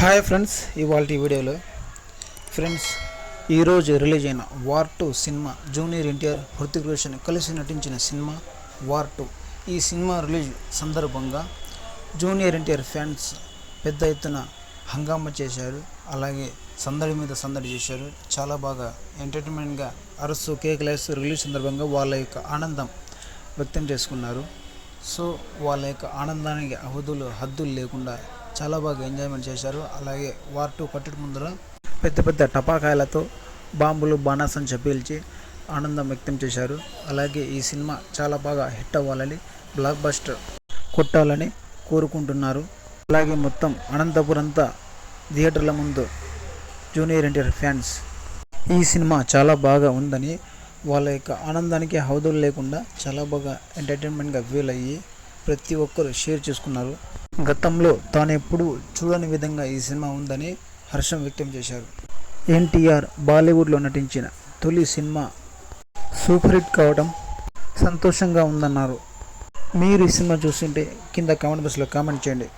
Hi friends ఇవాళ వీడియోలో friends ఈరోజు రిలీజ్ అయిన war two cinema junior NTR Hrithik Roshan కలిసి నటించిన సినిమా వార్ టూ ఈ సినిమా రిలీజ్ సందర్భంగా జూనియర్ ఎన్టీఆర్ ఫ్యాన్స్ పెద్ద ఎత్తున హంగామా చేశారు. అలాగే సందడి మీద సందడి చేశారు. చాలా బాగా ఎంటర్టైన్మెంట్గా అరసు కేకలేస్ రిలీజ్ సందర్భంగా వాళ్ళ యొక్క ఆనందం వ్యక్తం చేసుకున్నారు. సో వాళ్ళ యొక్క ఆనందానికి అవధులు హద్దులు లేకుండా చాలా బాగా ఎంజాయ్మెంట్ చేశారు. అలాగే వార్ టూ కట్టడి ముందర పెద్ద పెద్ద టపాకాయలతో బాంబులు బాణాసంచ పీల్చి ఆనందం వ్యక్తం చేశారు. అలాగే ఈ సినిమా చాలా బాగా హిట్ అవ్వాలని బ్లాక్ బస్టర్ కొట్టాలని కోరుకుంటున్నారు. అలాగే మొత్తం అనంతపురం అంతా థియేటర్ల ముందు జూనియర్ ఎన్టీఆర్ ఫ్యాన్స్. ఈ సినిమా చాలా బాగా ఉందని వాళ్ళ యొక్క ఆనందానికి హౌదులు లేకుండా చాలా బాగా ఎంటర్టైన్మెంట్గా ఫీల్ అయ్యి ప్రతి ఒక్కరు షేర్ చేసుకున్నారు. గతంలో తాను ఎప్పుడు చూడని విధంగా ఈ సినిమా ఉందని హర్షం వ్యక్తం చేశారు. ఎన్టీఆర్ బాలీవుడ్లో నటించిన తొలి సినిమా సూపర్ హిట్ కావడం సంతోషంగా ఉందన్నారు. మీరు ఈ సినిమా చూస్తుంటే కింద కామెంట్ బాక్స్లో కామెంట్ చేయండి.